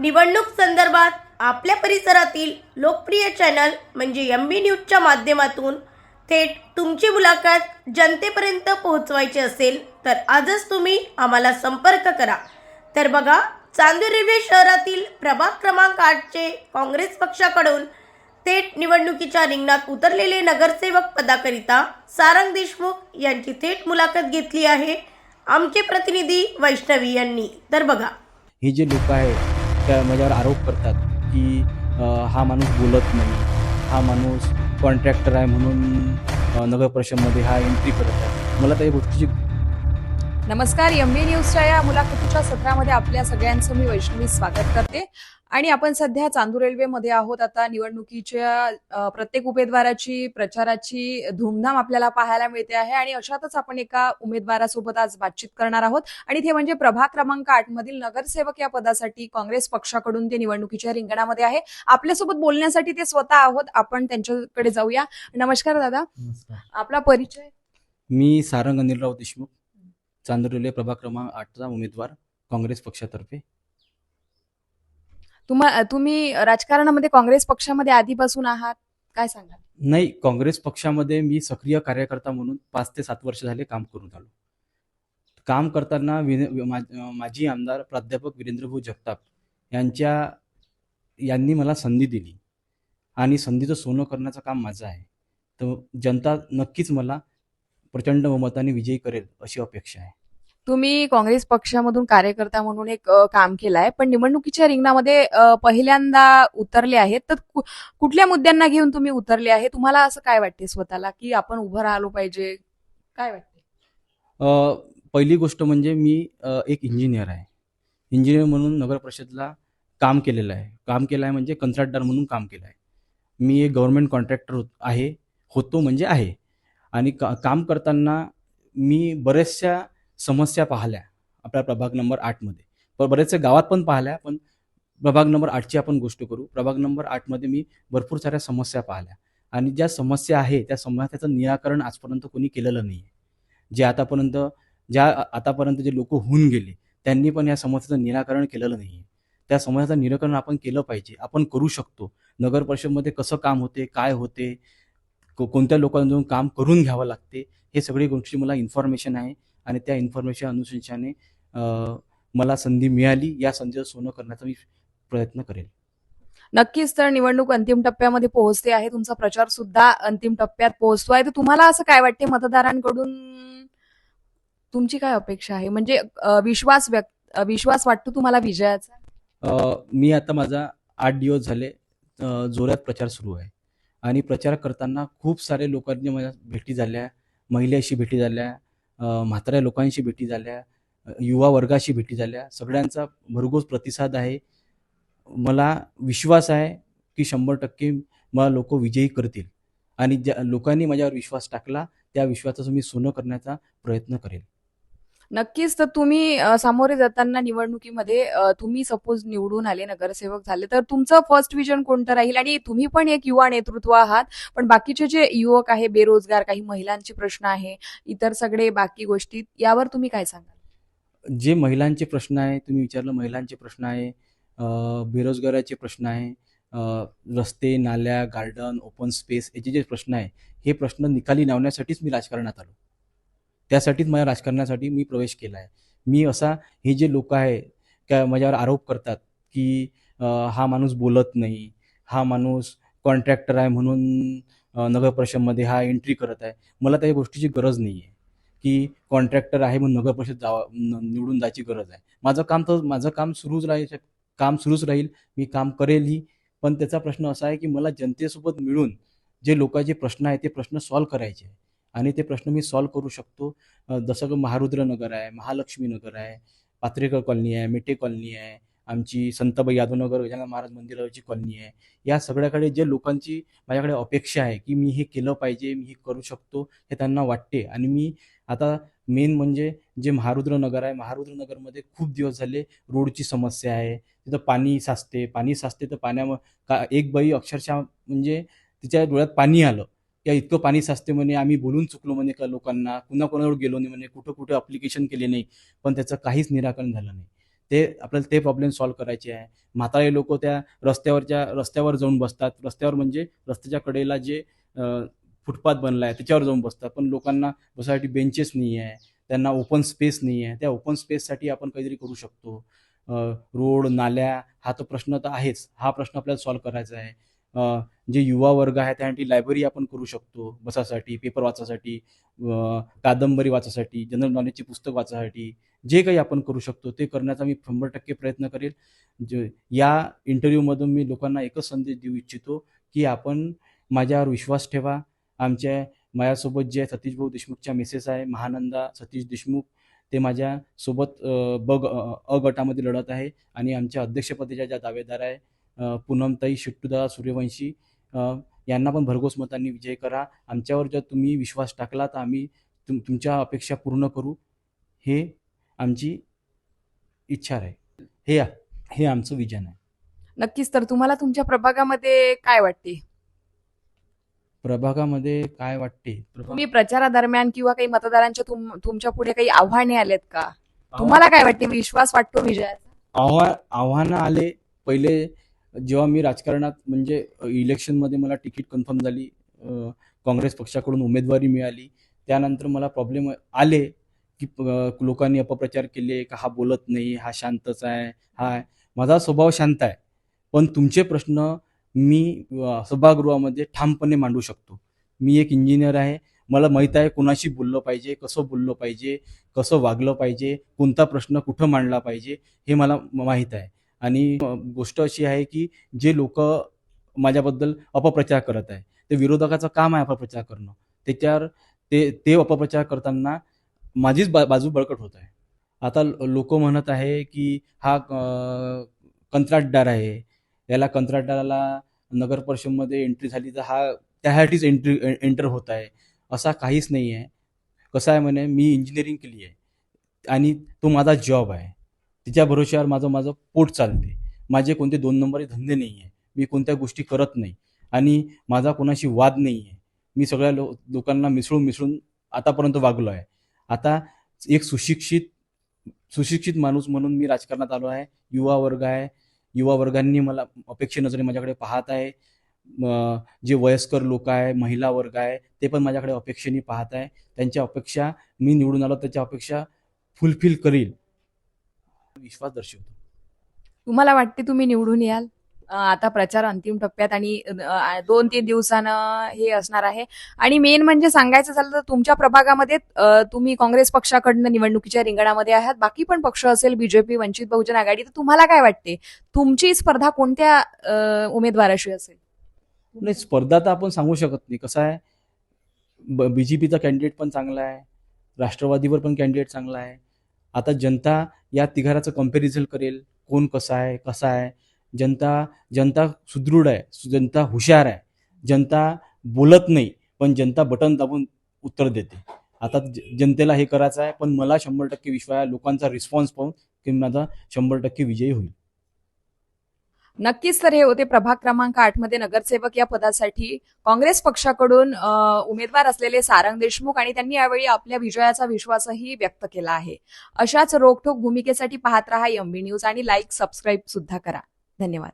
निवडणूक संदर्भात आपल्या परिसरातील लोकप्रिय चॅनल म्हणजे एम बी न्यूजच्या माध्यमातून थेट तुमची मुलाखत जनतेपर्यंत पोहोचवायची असेल तर आजच तुम्ही आम्हाला संपर्क करा. तर बघा चांदूर रेल्वे शहरातील प्रभाग क्रमांक आठचे काँग्रेस पक्षाकडून थेट निवडणुकीच्या रिंगणात उतरलेले नगरसेवक पदाकरिता सारंग देशमुख यांची थेट मुलाखत घेतली आहे. आमचे प्रतिनिधी वैष्णवी यांनी. तर बघा. हे जे लोक आहेत त्या माझ्यावर आरोप करतात की हा माणूस बोलत नाही. हा माणूस कॉन्ट्रॅक्टर आहे म्हणून नगर परिषदमध्ये हा एंट्री करत आहे. मला त्या गोष्टीची नमस्कार एम बी न्यूजच्या या मुलाखतीच्या सत्रामध्ये आपल्या सगळ्यांचं मी वैष्णवी स्वागत करते. आणि आपण सध्या चांदूर रेल्वेमध्ये आहोत. आता निवडणुकीच्या प्रत्येक उमेदवाराची प्रचाराची धूमधाम आपल्याला पाहायला मिळते आहे आणि अशातच आपण एका उमेदवारासोबत आज बातचीत करणार आहोत. आणि ते म्हणजे प्रभाग क्रमांक आठ मधील नगरसेवक या पदासाठी काँग्रेस पक्षाकडून ते निवडणुकीच्या रिंगणामध्ये आहे. आपल्यासोबत बोलण्यासाठी ते स्वतः आहोत. आपण त्यांच्याकडे जाऊया. नमस्कार दादा. आपला परिचय? मी सारंग अनिलराव देशमुख चांदूर रेल्वे प्रभाग क्रमांक आठचा उमेदवार काँग्रेस पक्षातर्फे. तुम्हा तुम्ही राजकारणामध्ये काँग्रेस पक्षामध्ये आधीपासून आहात काय सांगाल? नाही काँग्रेस पक्षामध्ये मी सक्रिय कार्यकर्ता म्हणून पाच ते सात वर्ष झाले काम करून आलो. काम करताना विन मा- माजी आमदार प्राध्यापक वीरेंद्रभाऊ जगताप यांच्या यांनी मला संधी दिली. आणि संधीचं सोनं करण्याचं काम माझं आहे. तर जनता नक्कीच मला प्रचंड बहुमताने विजयी करेल अशी अपेक्षा आहे. तुम्ही काँग्रेस पक्षामधून कार्यकर्ता म्हणून एक काम केलं आहे पण निवडणुकीच्या रिंगणामध्ये पहिल्यांदा उतरले आहेत. तर कु- कुठल्या मुद्द्यांना घेऊन तुम्ही उतरले आहे? तुम्हाला असं काय वाटते स्वतःला की आपण उभं राहिलो पाहिजे? काय वाटते पहिली गोष्ट म्हणजे मी एक इंजिनियर आहे. इंजिनियर म्हणून नगर परिषदला काम केलेलं आहे. काम केलं आहे म्हणजे कंत्राटदार म्हणून काम केलं आहे. मी एक गव्हर्नमेंट कॉन्ट्रॅक्टर आहे होतो म्हणजे आहे. आणि का काम करताना मी बऱ्याचशा समस्या पाहिल्या आपल्या प्रभाग नंबर आठमध्ये पण बरेचसे गावात पण पाहिल्या पण प्रभाग नंबर आठची आपण गोष्ट करू. प्रभाग नंबर आठमध्ये मी भरपूर साऱ्या समस्या पाहिल्या. आणि ज्या समस्या आहे त्या समस्याचं निराकरण आजपर्यंत कोणी केलेलं नाही आहे जे आतापर्यंत ज्या आतापर्यंत जे लोक होऊन गेले त्यांनी पण या समस्येचं निराकरण केलेलं नाही आहे त्या समस्याचं निराकरण आपण केलं पाहिजे. आपण करू शकतो. नगर परिषदमध्ये कसं काम होते काय होते को- कोणत्या लोकांजवळून काम करून घ्यावं लागते हे सगळी गोष्टी मला इन्फॉर्मेशन आहे. आणि त्या इन्फॉर्मेशन अनुशंसाने अं, मला संधी मिळाली. या संधीचं सोनं करण्याचा मी प्रयत्न करेल. नक्कीच तर निवडणूक अंतिम टप्प्यामध्ये पोहोचते आहे. तुमचा प्रचार सुद्धा अंतिम टप्प्यात पोहोचतो आहे. तर तुम्हाला असं काय वाटते मतदारांकडून? तुमची काय अपेक्षा आहे? म्हणजे विश्वास व्यक्त विश्वास वाटतो तुम्हाला विजयाचा? मी आता माझा आठ दिवस झाले जोरात प्रचार सुरू आहे. आणि प्रचार करताना खूप सारे लोकांनी माझ्या भेटी झाल्या. महिलाशी भेटी झाल्या. म्हाताऱ्या लोकांशी भेटी झाल्या युवा वर्गाशी भेटी झाल्या. सगळ्यांचा भरघोस प्रतिसाद आहे. मला विश्वास आहे की शंभर टक्के मला लोक विजयी करतील. आणि ज्या लोकांनी माझ्यावर विश्वास टाकला त्या विश्वासाचं मी सोनं करण्याचा प्रयत्न करेल. नक्कीच तर तुम्ही सामोरे जाताना निवडणुकीमध्ये तुम्ही सपोज निवडून आले नगरसेवक झाले तर तुमचं फर्स्ट विजन कोणतं राहील? आणि तुम्ही पण एक युवा नेतृत्व आहात पण बाकीचे जे युवक आहे बेरोजगार काही महिलांचे प्रश्न आहे इतर सगळे बाकी गोष्टी यावर तुम्ही काय सांगाल? जे महिलांचे प्रश्न आहे तुम्ही विचारलं महिलांचे प्रश्न आहे बेरोजगाराचे प्रश्न आहे रस्ते नाल्या गार्डन ओपन स्पेस याचे जे प्रश्न आहे हे प्रश्न निकाली लावण्यासाठीच मी राजकारणात आलो. त्यासाठीच माझ्या राजकारणासाठी मी प्रवेश केला आहे. मी असा हे जे लोक आहे त्या माझ्यावर आरोप करतात की हा माणूस बोलत नाही हा माणूस कॉन्ट्रॅक्टर आहे म्हणून नगर परिषदमध्ये हा एंट्री करत आहे. मला त्या गोष्टीची गरज नाही आहे की कॉन्ट्रॅक्टर आहे म्हणून नगर परिषद जावा निवडून जायची गरज आहे. माझं काम तर माझं काम सुरूच राहील काम सुरूच राहील मी काम करेलही. पण त्याचा प्रश्न असा आहे की मला जनतेसोबत मिळून जे लोकांचे प्रश्न आहे ते प्रश्न सॉल्व्ह करायचे आहे आणि ते प्रश्न मी सॉल्व्ह करू शकतो. जसं की महारुद्र नगर आहे महालक्ष्मी नगर आहे पात्रेकर कॉलनी आहे मेटे कॉलनी आहे आमची संतबाई यादवनगर गजानन महाराज मंदिराची कॉलनी आहे. या सगळ्याकडे जे लोकांची माझ्याकडे अपेक्षा आहे की मी हे केलं पाहिजे मी हे करू शकतो हे त्यांना वाटते. आणि मी आता मेन म्हणजे जे महारुद्र नगर आहे महारुद्र नगरमध्ये खूप दिवस झाले रोडची समस्या आहे. तिथं पाणी साचते पाणी साचते तर पाण्याम का एक बाई अक्षरशः म्हणजे तिच्या डोळ्यात पाणी आलं. या इतकं पाणी साचते म्हणे आम्ही बोलून चुकलो म्हणे का लोकांना कुणा कोणावर गेलो नाही म्हणे कुठं कुठं अप्लिकेशन केले नाही पण त्याचं काहीच निराकरण झालं नाही. ते आपल्याला ते प्रॉब्लेम सॉल्व्ह करायचे आहे. म्हातारे लोक त्या रस्त्यावरच्या रस्त्यावर जाऊन बसतात. रस्त्यावर म्हणजे रस्त्याच्या कडेला जे फुटपाथ बनला आहे त्याच्यावर जाऊन बसतात. पण लोकांना बसायसाठी बेंचेस नाही आहे. त्यांना ओपन स्पेस नाही आहे. त्या ओपन स्पेससाठी आपण काहीतरी करू शकतो. रोड नाल्या हा तर प्रश्न तर आहेच. हा प्रश्न आपल्याला सॉल्व्ह करायचा आहे. जे युवा वर्ग आहे त्यासाठी लायब्ररी आपण करू शकतो. बसासाठी पेपर वाचासाठी कादंबरी वाचासाठी जनरल नॉलेजची पुस्तक वाचासाठी जे काही आपण करू शकतो ते करण्याचा मी शंभर टक्के प्रयत्न करेल. जे या इंटरव्ह्यूमधून मी लोकांना एकच संदेश देऊ इच्छितो की आपण माझ्यावर विश्वास ठेवा. आमच्या माझ्यासोबत जे सतीश भाऊ देशमुखच्या मिसेस आहे महानंदा सतीश देशमुख ते माझ्या सोबत अ, ब अ गटामध्ये लढत आहे आणि आमच्या अध्यक्षपदाच्या ज्या दावेदार आहे पूनमताई शिट्टूदादा सूर्यवंशी यांना पण भरघोस मतांनी विजय करा. आमच्यावर जर तुम्ही विश्वास टाकला तर आम्ही तुम तुमच्या अपेक्षा पूर्ण करू. हे आमची इच्छा आहे. हे हे आमचं विजन आहे. नक्कीच तर तुम्हाला तुमच्या प्रभागामध्ये काय वाटते? प्रभागामध्ये काय वाटते? तुम्ही प्रचारादरम्यान किंवा काही मतदारांच्या तुम- तुमच्यापुढे काही आव्हाने आलेत का? तुम्हाला काय वाटते? विश्वास वाटतो विजयाचा? आव्हा आव्हानं आले पहिले जेव्हा मी राजकारणात म्हणजे इलेक्शनमध्ये मला तिकीट कन्फर्म झाली काँग्रेस पक्षाकडून उमेदवारी मिळाली त्यानंतर मला प्रॉब्लेम आले की लोकांनी अपप्रचार केले का हा बोलत नाही हा शांतच आहे हा माझा स्वभाव शांत आहे. पण तुमचे प्रश्न मी सभागृहामध्ये ठामपणे मांडू शकतो. मी एक इंजिनियर आहे. मला माहीत आहे कोणाशी बोललं पाहिजे कसं बोललं पाहिजे कसं वागलं पाहिजे कोणता प्रश्न कुठं मांडला पाहिजे हे मला म- माहीत आहे. आणि गोष्ट अशी आहे की जे लोक माझ्याबद्दल अपप्रचार करत आहे ते विरोधकाचं काम आहे अपप्रचार करणं. त्याच्यावर ते ते अपप्रचार करताना माझीच बा बाजू बळकट होत आहे. आता लोक म्हणत आहे की हा कंत्राटदार आहे. याला कंत्राटदाराला नगर परिषदमध्ये एंट्री झाली तर हा त्यासाठीच एंट्री एंटर होत आहे. असा काहीच नाही आहे कसं आहे म्हणे मी इंजिनिअरिंग केली आहे आणि तो माझा जॉब आहे. तिच्या भरोश्यावर माझं माझं पोट चालते. माझे कोणते दोन नंबरचे धंदे नाही आहे मी कोणत्या गोष्टी करत नाही. आणि माझा कोणाशी वाद नाही आहे मी सगळ्या लो लोकांना मिसळून मिसळून आतापर्यंत वागलो आहे आता एक सुशिक्षित सुशिक्षित माणूस म्हणून मी राजकारणात आलो आहे. युवा वर्ग आहे. युवा वर्गांनी मला अपेक्षे नजरे माझ्याकडे पाहत आहे. जे वयस्कर लोक आहे महिला वर्ग आहे ते पण माझ्याकडे अपेक्षेने पाहत आहे. त्यांच्या अपेक्षा मी निवडून आलो त्याच्या अपेक्षा फुलफिल करील. विश्वास दर्शवतो. तुम्हाला वाटते तुम्ही निवडून याल? आता प्रचार अंतिम टप्प्यात आणि दोन तीन दिवसानं हे असणार आहे. आणि मेन म्हणजे सांगायचं झालं तर तुमच्या प्रभागामध्ये तुम्ही काँग्रेस पक्षाकडनं निवडणुकीच्या रिंगणामध्ये आहात. बाकी पण पक्ष असेल बीजेपी वंचित बहुजन आघाडी तर तुम्हाला काय वाटते? तुमची स्पर्धा कोणत्या उमेदवाराशी असेल? नाही स्पर्धा तर आपण सांगू शकत नाही. कसं आहे? बी जे पीचा कॅन्डिडेट पण चांगला आहे. राष्ट्रवादीवर पण कॅन्डिडेट चांगला आहे. आता जनता या तिघाराचं कंपॅरिझन करेल. कोण कसा आहे कसा आहे? जनता जनता सुदृढ आहे जनता हुशार आहे. जनता बोलत नाही पण जनता बटन दाबून उत्तर देते. आता जनतेला हे करायचं आहे पण मला शंभर टक्के विश्वास आहे लोकांचा रिस्पॉन्स पाहून की माझा शंभर टक्के विजयी होईल. नक्कीच तर हे होते प्रभाग क्रमांक आठमध्ये नगरसेवक या पदासाठी. काँग्रेस पक्षाकडून उमेदवार असलेले सारंग देशमुख आणि त्यांनी यावेळी आपल्या विजयाचा विश्वासही व्यक्त केला आहे. अशाच रोखोक भूमिकेसाठी पाहत रहा एमबी न्यूज आणि लाईक सबस्क्राईब सुद्धा करा. धन्यवाद.